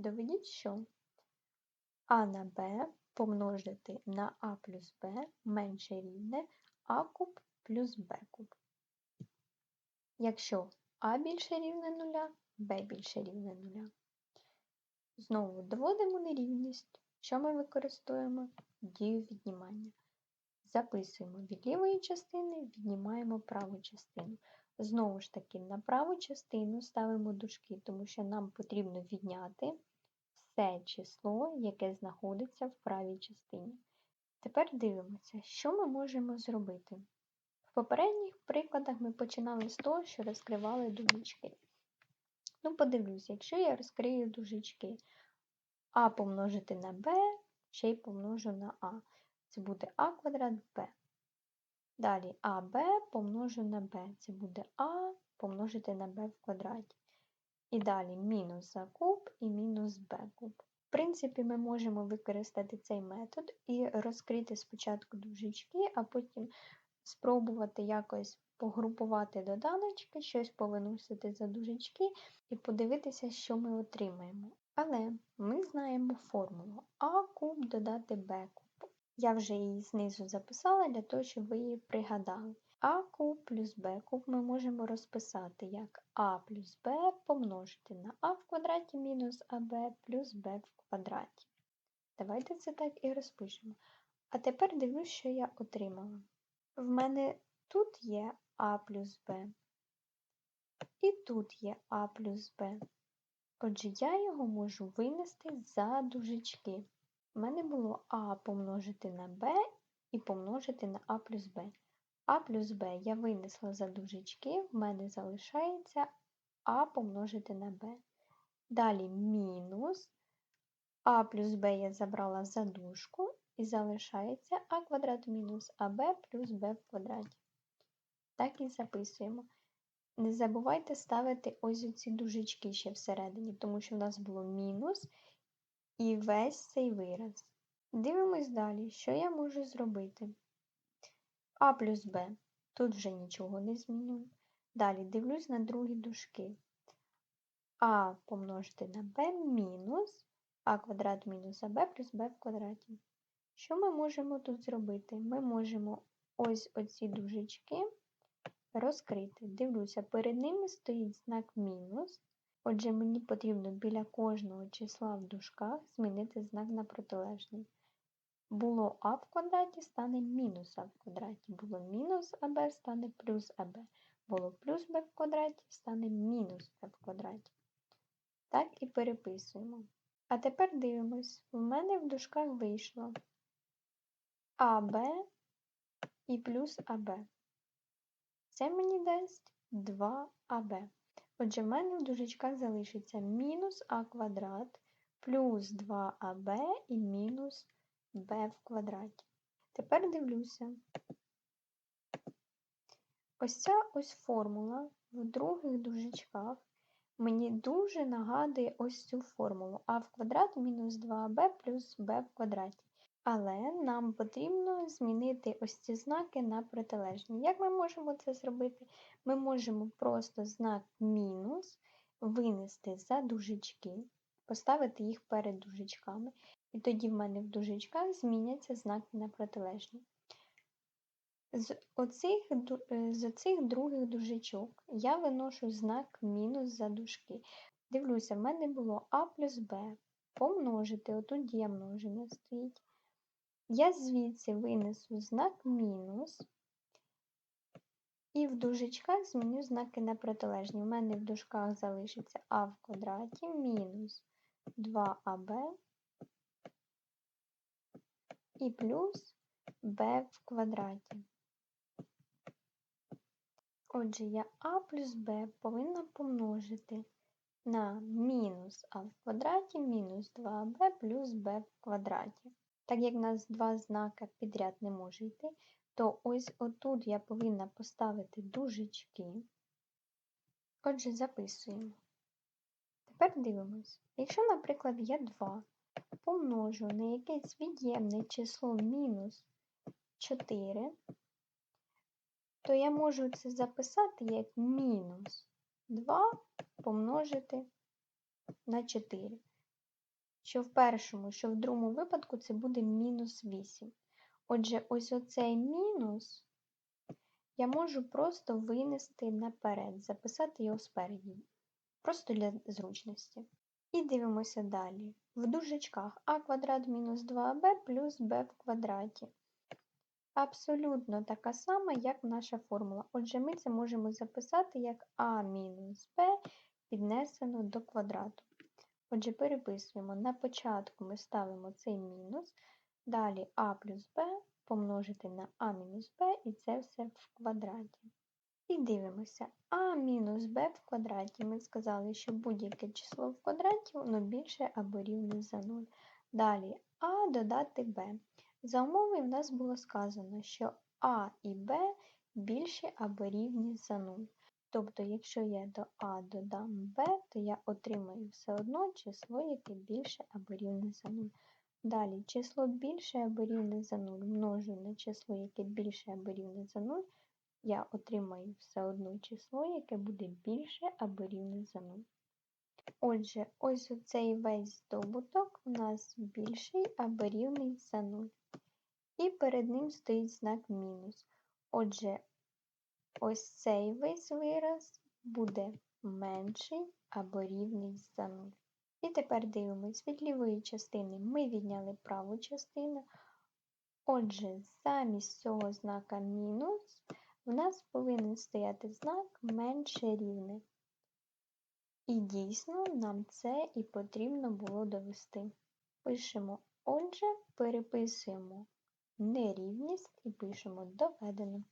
Доведіть, що а на b помножити на а плюс b менше рівне а куб плюс b куб. Якщо а більше рівне нуля, b більше рівне нуля. Знову доводимо нерівність. Що ми використовуємо? Дію віднімання. Записуємо від лівої частини, віднімаємо праву частину. Знову ж таки, на праву частину ставимо дужки, тому що нам потрібно відняти все число, яке знаходиться в правій частині. Тепер дивимося, що ми можемо зробити. В попередніх прикладах ми починали з того, що розкривали дужечки. Ну, подивлюся, якщо я розкрию дужечки а помножити на b, ще й помножу на а. Це буде а квадрат b. Далі АБ помножу на b. Це буде А помножити на b в квадраті. І далі мінус за куб і мінус b куб. В принципі, ми можемо використати цей метод і розкрити спочатку дужечки, а потім спробувати якось погрупувати доданочки, щось повиносити за дужечки і подивитися, що ми отримаємо. Але ми знаємо формулу А куб додати Б куб. Я вже її знизу записала для того, щоб ви її пригадали. А куб плюс Б куб ми можемо розписати як А плюс Б помножити на А в квадраті мінус АБ плюс Б в квадраті. Давайте це так і розпишемо. А тепер дивлюсь, що я отримала. В мене тут є А плюс Б, і тут є А плюс Б. Отже, я його можу винести за дужечки. У мене було А помножити на Б і помножити на А плюс Б. А плюс Б я винесла за дужечки, в мене залишається А помножити на Б. Далі мінус А плюс Б я забрала за дужку і залишається А квадрат мінус АБ плюс Б в квадраті. Так і записуємо. Не забувайте ставити ось ці дужечки ще всередині, тому що в нас було мінус і весь цей вираз. Дивимось далі, що я можу зробити. А плюс Б. Тут вже нічого не змінюю. Далі дивлюсь на другі дужки. А помножити на b мінус а квадрат мінус АБ плюс Б в квадраті. Що ми можемо тут зробити? Ми можемо ось оці дужечки розкрити. Дивлюся, перед ними стоїть знак мінус. Отже, мені потрібно біля кожного числа в дужках змінити знак на протилежний. Було а в квадраті стане мінус а в квадраті. Було мінус АБ стане плюс АБ. Було плюс Б в квадраті стане мінус Б в квадраті. Так і переписуємо. А тепер дивимось, у мене в дужках вийшло АБ і плюс АБ. Це мені дасть 2АБ. Отже, в мене в дужечках залишиться мінус А квадрат плюс 2АБ і мінус Б в квадраті. Тепер дивлюся. Ось ця ось формула в других дужечках мені дуже нагадує ось цю формулу а в квадрат мінус 2b плюс b в квадраті. Але нам потрібно змінити ось ці знаки на протилежні. Як ми можемо це зробити? Ми можемо просто знак мінус винести за дужечки, поставити їх перед дужечками, і тоді в мене в дужечках зміняться знаки на протилежні. З оцих, е, з оцих других дужечок я виношу знак мінус за дужки. Дивлюся, в мене було А плюс Б. Помножити, отут є множення стоїть. Я звідси винесу знак мінус. І в дужечках зміню знаки на протилежні. У мене в дужках залишиться А в квадраті мінус 2АБ і плюс Б в квадраті. Отже, я А плюс Б повинна помножити на мінус А в квадраті мінус 2Б плюс Б в квадраті. Так як в нас два знака підряд не може йти, то ось отут я повинна поставити дужечки. Отже, записуємо. Тепер дивимось. Якщо, наприклад, я 2 помножу на якесь від'ємне число мінус 4, то я можу це записати як мінус 2 помножити на 4. що в першому, що в другому випадку це буде мінус 8. Отже, ось оцей мінус я можу просто винести наперед, записати його спереді, просто для зручності. І дивимося далі. В дужечках а квадрат мінус 2b плюс b в квадраті. Абсолютно така сама, як наша формула. Отже, ми це можемо записати як а мінус b піднесено до квадрату. Отже, переписуємо. На початку ми ставимо цей мінус, далі а плюс b помножити на а мінус b, і це все в квадраті. І дивимося, а мінус b в квадраті. Ми сказали, що будь-яке число в квадраті воно більше або рівне за 0. Далі а додати b. За умови в нас було сказано, що а і b більше або рівні за 0. Тобто, якщо я до а додам b, то я отримаю все одно число, яке більше або рівне за 0. Далі число більше або рівне за 0 множу на число, яке більше або рівне за 0, я отримаю все одно число, яке буде більше або рівне за 0. Отже, ось цей весь здобуток у нас більший або рівний за 0. І перед ним стоїть знак мінус. Отже, ось цей весь вираз буде менший або рівний за 0. І тепер дивимось, від лівої частини ми відняли праву частину. Отже, замість цього знака мінус в нас повинен стояти знак менше рівне. І дійсно нам це і потрібно було довести. Пишемо, отже, переписуємо нерівність і пишемо доведено.